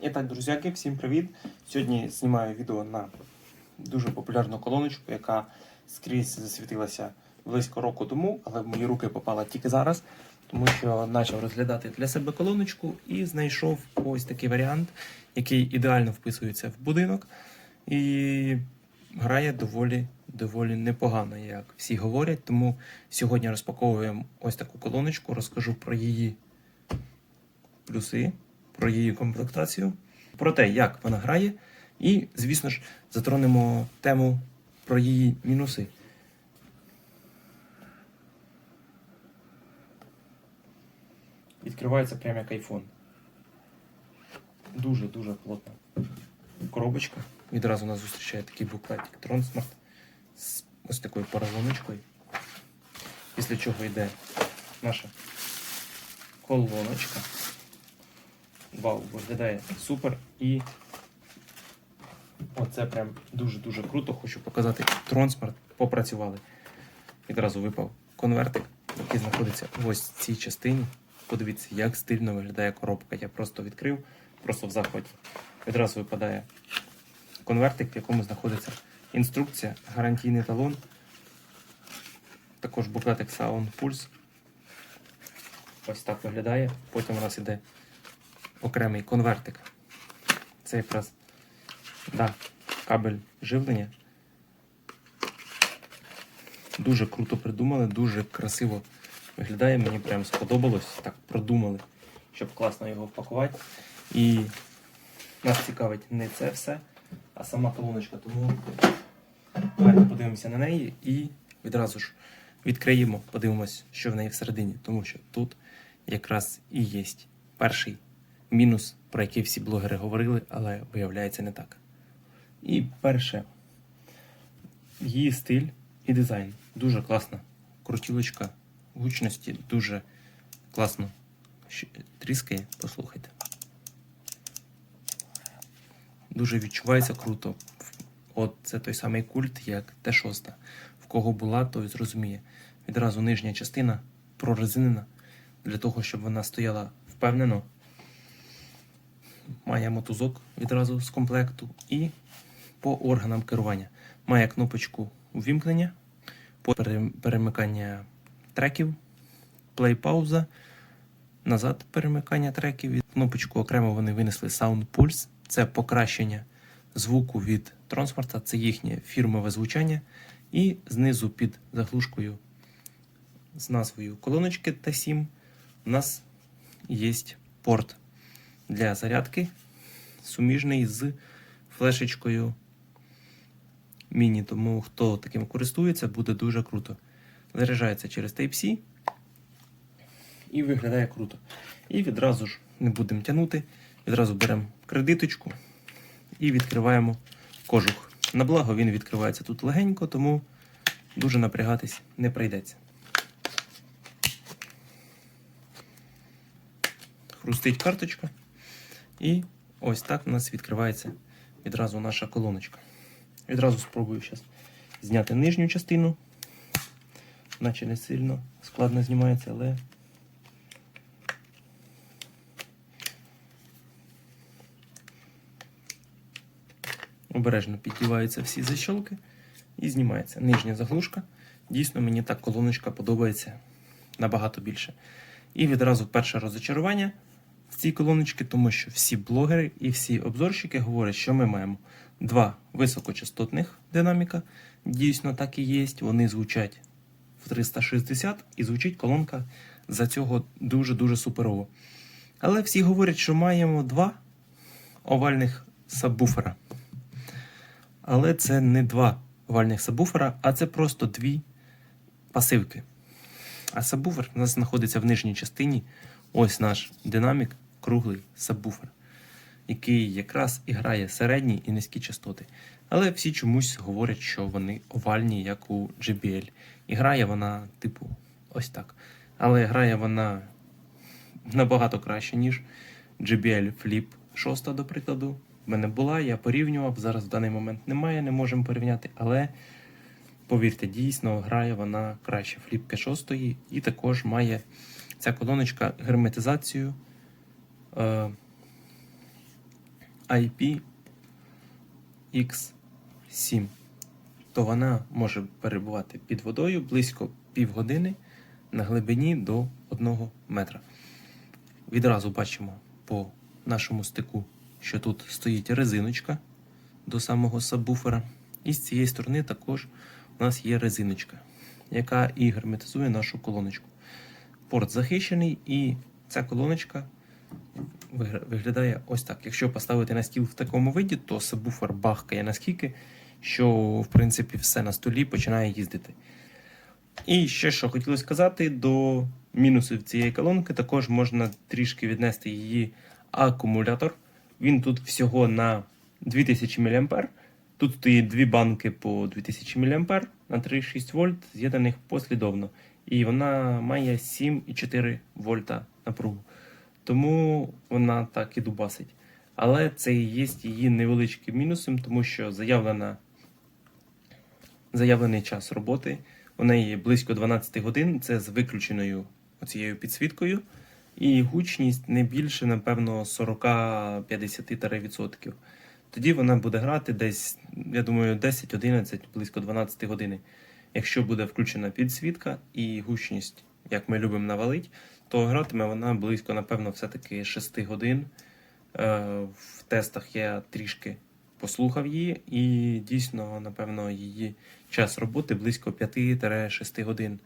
І так, друзяки, всім привіт! Сьогодні знімаю відео на дуже популярну колоночку, яка скрізь засвітилася близько року тому, але в мої руки попала тільки зараз, тому що почав розглядати для себе колоночку і знайшов ось такий варіант, який ідеально вписується в будинок і грає доволі, доволі непогано, як всі говорять. Тому сьогодні розпаковуємо ось таку колоночку, розкажу про її плюси, про її комплектацію, про те, як вона грає, і, звісно ж, затронемо тему про її мінуси. Відкривається прямо як айфон. Дуже-дуже плотна коробочка. Відразу нас зустрічає такий буклетик Трonsмарт з ось такою поролоночкою. Після чого йде наша колоночка. Вау, виглядає супер і оце прям дуже-дуже круто. Хочу показати Трансмарт. Попрацювали. Відразу випав конвертик, який знаходиться в ось цій частині. Подивіться, як стильно виглядає коробка. Я просто відкрив, просто в захваті. Відразу випадає конвертик, в якому знаходиться інструкція, гарантійний талон. Також буклетик Sound Pulse. Ось так виглядає. Потім у нас іде окремий конвертик. Це якраз да, кабель живлення. Дуже круто придумали, дуже красиво виглядає. Мені прям сподобалось. Так продумали, щоб класно його впакувати. І нас цікавить не це все, а сама колоночка. Тому давайте подивимося на неї і відразу ж відкриємо, подивимось, що в неї всередині. Тому що тут якраз і є перший мінус, про який всі блогери говорили, але виявляється не так. І перше, її стиль і дизайн. Дуже класна. Крутілочка гучності дуже класно тріскає, послухайте. Дуже відчувається круто. От це той самий культ, як Т6. В кого була, той зрозуміє. Відразу нижня частина прорезинена для того, щоб вона стояла впевнено. Має мотузок відразу з комплекту і по органам керування. Має кнопочку увімкнення, перемикання треків, плей-пауза, назад перемикання треків. Кнопочку окремо вони винесли Sound Pulse. Це покращення звуку від Трансмарта, це їхнє фірмове звучання. І знизу під заглушкою з назвою колоночки Т7 у нас є порт для зарядки, суміжний з флешечкою міні. Тому хто таким користується, буде дуже круто. Заряджається через Type-C і виглядає круто. І відразу ж не будемо тягнути, відразу беремо кредиточку і відкриваємо кожух. На благо він відкривається тут легенько, тому дуже напрягатись не прийдеться. Хрустить карточка. І ось так у нас відкривається відразу наша колоночка. Відразу спробую зараз зняти нижню частину. Наче не сильно складно знімається, але обережно піддіваються всі защолки і знімається нижня заглушка. Дійсно, мені так колоночка подобається набагато більше. І відразу перше розочарування в цій колоночці, тому що всі блогери і всі обзорщики говорять, що ми маємо два високочастотних динаміка. Дійсно, так і є. Вони звучать в 360 і звучить колонка за цього дуже-дуже суперово. Але всі говорять, що маємо два овальних сабвуфера. Але це не два овальних сабвуфера, а це просто дві пасивки. А сабвуфер у нас знаходиться в нижній частині. Ось наш динамік, круглий сабвуфер, який якраз і грає середні і низькі частоти. Але всі чомусь говорять, що вони овальні, як у JBL. І грає вона, типу, ось так. Але грає вона набагато краще, ніж JBL Flip 6, до прикладу. В мене була, я порівнював. Зараз в даний момент немає, не можемо порівняти. Але повірте, дійсно грає вона краще фліпки 6 і також має ця колоночка герметизацію е, IP-X7, то вона може перебувати під водою близько півгодини на глибині до 1 метра. Відразу бачимо по нашому стику, що тут стоїть резиночка до самого сабвуфера. І з цієї сторони також у нас є резиночка, яка і герметизує нашу колоночку. Порт захищений, і ця колоночка виглядає ось так. Якщо поставити на стіл в такому виді, то сабвуфер бахкає наскільки, що в принципі все на столі починає їздити. І ще що хотілося сказати, до мінусів цієї колонки також можна трішки віднести її акумулятор. Він тут всього на 2000 мА. Тут стоїть дві банки по 2000 мА на 3,6 вольт, з'єднаних послідовно. І вона має 7,4 вольта напругу. Тому вона так і дубасить. Але це і є її невеличким мінусом, тому що заявлена, заявлений час роботи у неї близько 12 годин, це з виключеною оцією підсвіткою. І гучність не більше, напевно, 40-50%. Тоді вона буде грати десь, я думаю, 10-11, близько 12 години. Якщо буде включена підсвітка і гучність, як ми любимо навалить, то гратиме вона близько, напевно, все-таки 6 годин. Е, В тестах я трішки послухав її, і дійсно, напевно, її час роботи близько 5-6 годин.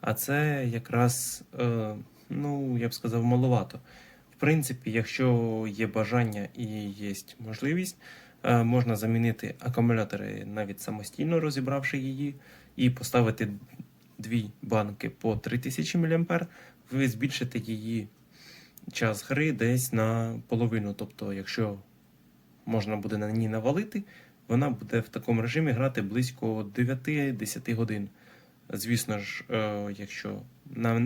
А це якраз, е, ну, я б сказав, маловато. В принципі, якщо є бажання і є можливість, е, можна замінити акумулятори навіть самостійно розібравши її, і поставити дві банки по 3000 мА, ви збільшите її час гри десь на половину. Тобто, якщо можна буде на ній навалити, вона буде в такому режимі грати близько 9-10 годин. Звісно ж, е, якщо на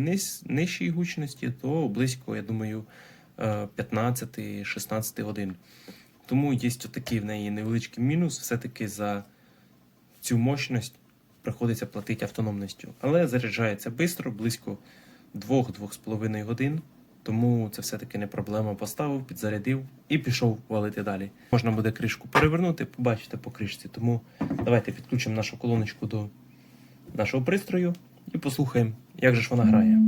нижчій гучності, то близько, я думаю, е, 15-16 годин. Тому є такий в неї невеличкий мінус. Все-таки за цю мощність приходиться платити автономністю. Але заряджається швидко, близько 2-2,5 годин. Тому це все-таки не проблема. Поставив, підзарядив і пішов валити далі. Можна буде кришку перевернути, побачите по кришці. Тому давайте підключимо нашу колоночку до нашого пристрою і послухаємо, як же ж вона грає.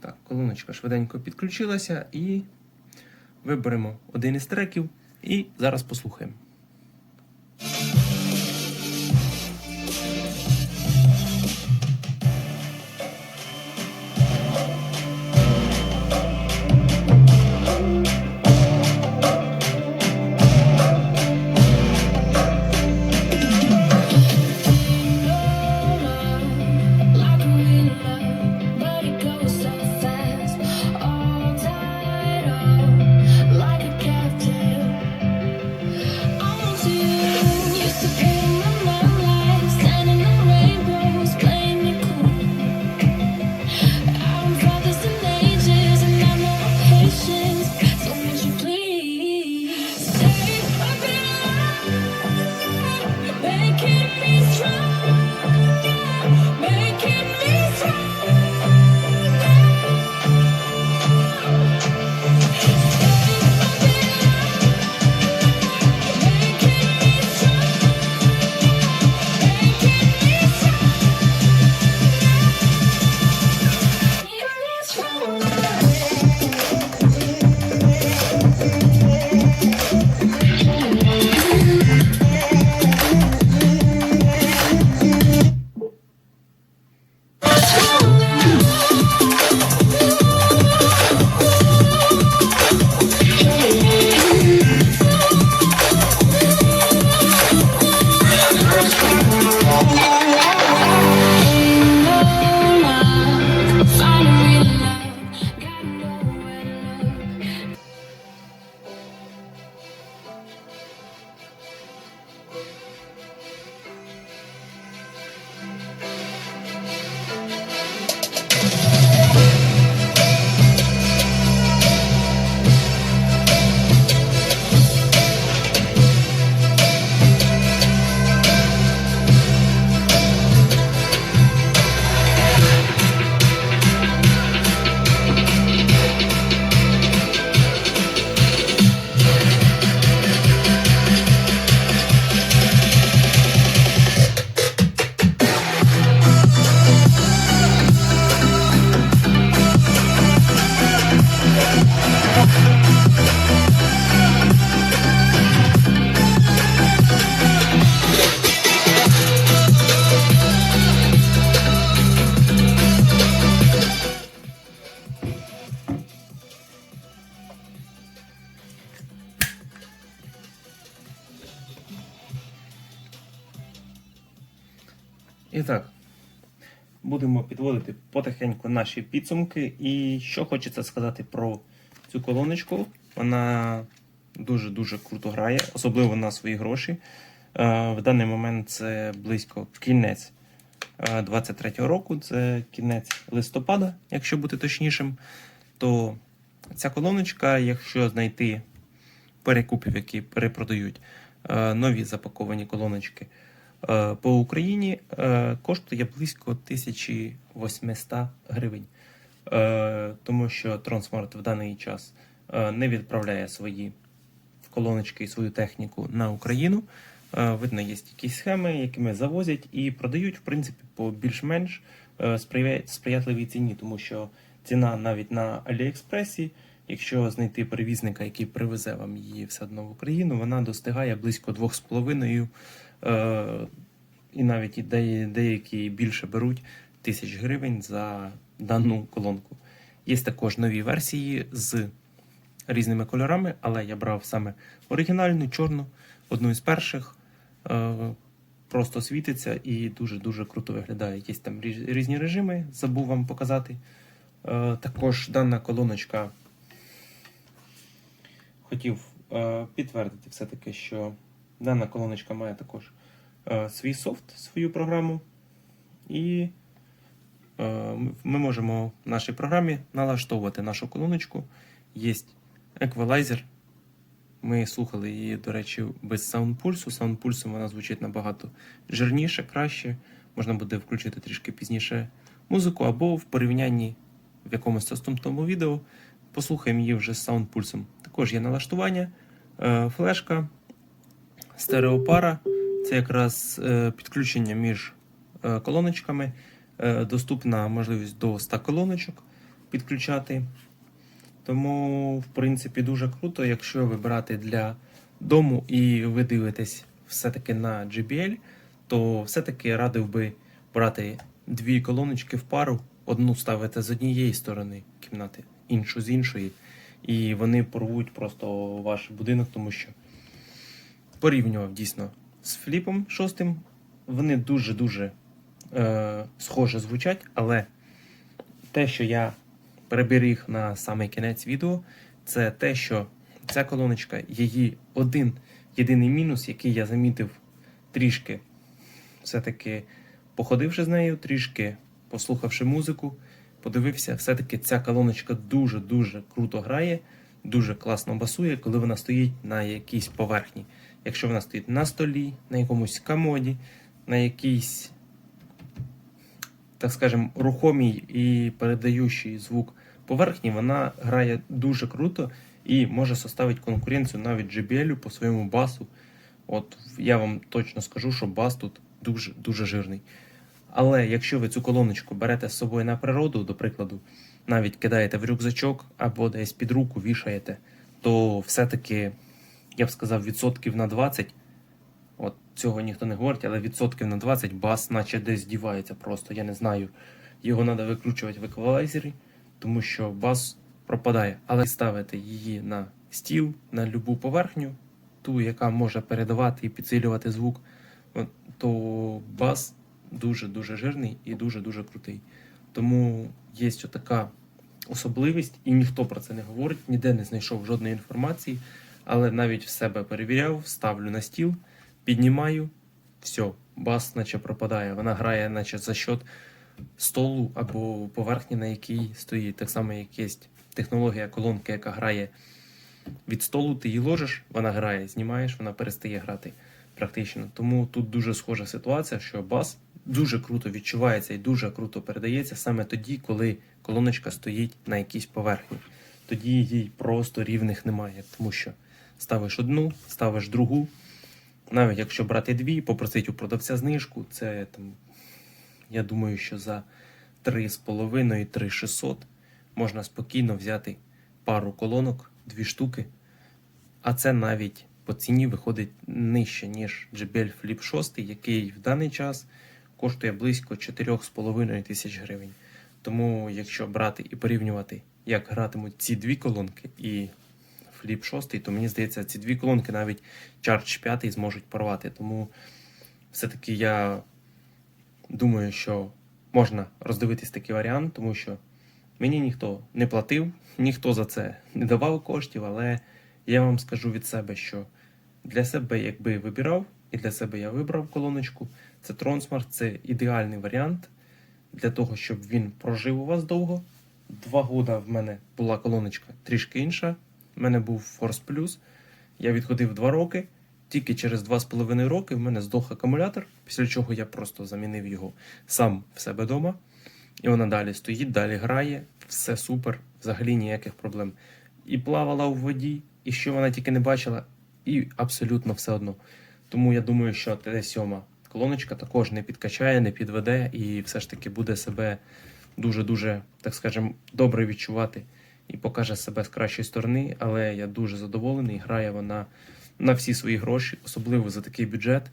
Так, колоночка швиденько підключилася і виберемо один із треків і зараз послухаємо. І так, будемо підводити потихеньку наші підсумки. І що хочеться сказати про цю колоночку. Вона дуже-дуже круто грає, особливо на свої гроші. Е, В даний момент це близько кінець 23-го року, це кінець листопада, якщо бути точнішим. То ця колоночка, якщо знайти перекупів, які перепродають е, нові запаковані колоночки е, по Україні, е, коштує близько 1800 гривень. Е, Тому що Трансмарт в даний час е, не відправляє свої колоночки і свою техніку на Україну. Е, Видно, є якісь схеми, якими завозять і продають, в принципі, по більш-менш е, сприятливій ціні, тому що ціна навіть на Аліекспресі, якщо знайти перевізника, який привезе вам її все одно в Україну, вона достигає близько 2,5 е, і навіть і деякі більше беруть тисяч гривень за дану колонку. Є також нові версії з різними кольорами, але я брав саме оригінальну, чорну, одну із перших. Е, Просто світиться і дуже-дуже круто виглядає. Є там різні режими, забув вам показати. Е, Також дана колоночка хотів е, підтвердити все-таки, що дана колоночка має також е, свій софт, свою програму. І е, ми можемо в нашій програмі налаштовувати нашу колоночку. Є еквалайзер. Ми слухали її, до речі, без саундпульсу. Саундпульсом вона звучить набагато жирніше, краще. Можна буде включити трішки пізніше музику, або в порівнянні в якомусь наступному відео послухаємо її вже з саундпульсом. Також є налаштування, е, флешка, стереопара. Це якраз е, підключення між е, колоночками. Е, Доступна можливість до 100 колоночок підключати. Тому, в принципі, дуже круто, якщо вибирати для дому і ви дивитесь все-таки на JBL, то все-таки радив би брати дві колоночки в пару, одну ставити з однієї сторони кімнати, іншу з іншої. І вони порвуть просто ваш будинок, тому що порівнював дійсно з фліпом шостим. Вони дуже-дуже е, схоже звучать, але те, що я переберіг на самий кінець відео, це те, що ця колоночка, її один єдиний мінус, який я замітив трішки, все-таки походивши з нею, трішки послухавши музику, подивився, все-таки ця колоночка дуже-дуже круто грає, дуже класно басує, коли вона стоїть на якійсь поверхні. Якщо вона стоїть на столі, на якомусь комоді, на якійсь так скажем, рухомій і передаючий звук поверхні, вона грає дуже круто і може составити конкуренцію навіть JBL по своєму басу. От я вам точно скажу, що бас тут дуже дуже жирний. Але якщо ви цю колоночку берете з собою на природу, до прикладу, навіть кидаєте в рюкзачок або десь під руку вішаєте, то все-таки, я б сказав, відсотків на 20 От цього ніхто не говорить, але відсотків на 20 бас наче десь дівається просто. Я не знаю. Його треба викручувати в еквалайзері, тому що бас пропадає. Але ставити її на стіл, на любу поверхню, ту, яка може передавати і підсилювати звук, то бас дуже-дуже жирний і дуже-дуже крутий. Тому є така особливість, і ніхто про це не говорить, ніде не знайшов жодної інформації, але навіть в себе перевіряв, ставлю на стіл піднімаю, все, бас наче пропадає. Вона грає, наче за счет столу або поверхні, на якій стоїть. Так само, як є технологія колонки, яка грає від столу, ти її ложиш, вона грає, знімаєш, вона перестає грати практично. Тому тут дуже схожа ситуація, що бас дуже круто відчувається і дуже круто передається саме тоді, коли колоночка стоїть на якійсь поверхні. Тоді їй просто рівних немає, тому що ставиш одну, ставиш другу, навіть якщо брати дві, попросити у продавця знижку, це там, я думаю, що за 3,5 3600 можна спокійно взяти пару колонок, дві штуки. А це навіть по ціні виходить нижче, ніж JBL Flip 6, який в даний час коштує близько 4,5 тисяч гривень. Тому, якщо брати і порівнювати, як гратимуть ці дві колонки і Flip 6, то мені здається, ці дві колонки навіть Charge 5 зможуть порвати. Тому все-таки я думаю, що можна роздивитись такий варіант, тому що мені ніхто не платив, ніхто за це не давав коштів, але я вам скажу від себе, що для себе, якби вибирав, і для себе я вибрав колоночку, це Tronsmart, це ідеальний варіант для того, щоб він прожив у вас довго. Два года в мене була колоночка трішки інша. У мене був Force Plus. Я відходив два роки. Тільки через два з половиною роки в мене здох акумулятор, після чого я просто замінив його сам в себе вдома. І вона далі стоїть, далі грає, все супер, взагалі ніяких проблем. І плавала у воді, і що вона тільки не бачила, і абсолютно все одно. Тому я думаю, що ТД-7 колоночка також не підкачає, не підведе і все ж таки буде себе дуже-дуже, так скажемо, добре відчувати і покаже себе з кращої сторони. Але я дуже задоволений. Грає вона на всі свої гроші, особливо за такий бюджет.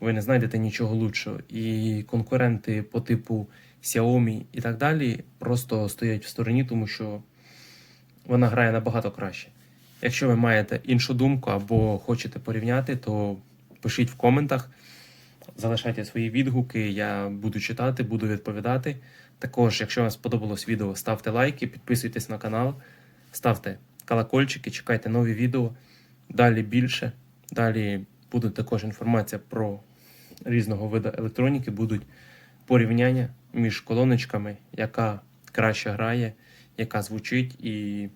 Ви не знайдете нічого лучшого. І конкуренти по типу Xiaomi і так далі просто стоять в стороні, тому що вона грає набагато краще. Якщо ви маєте іншу думку або хочете порівняти, то пишіть в коментах, залишайте свої відгуки, я буду читати, буду відповідати. Також, якщо вам сподобалось відео, ставте лайки, підписуйтесь на канал, ставте колокольчики, чекайте нові відео. Далі більше. Далі буде також інформація про різного виду електроніки, будуть порівняння між колоночками, яка краще грає, яка звучить. І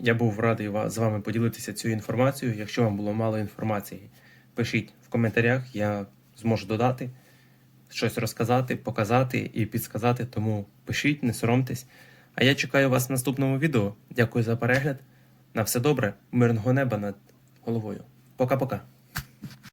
я був радий з вами поділитися цією інформацією. Якщо вам було мало інформації, пишіть в коментарях, я зможу додати, щось розказати, показати і підсказати. Тому пишіть, не соромтесь. А я чекаю вас в наступному відео. Дякую за перегляд. На все добре, мирного неба над головою. Пока-пока.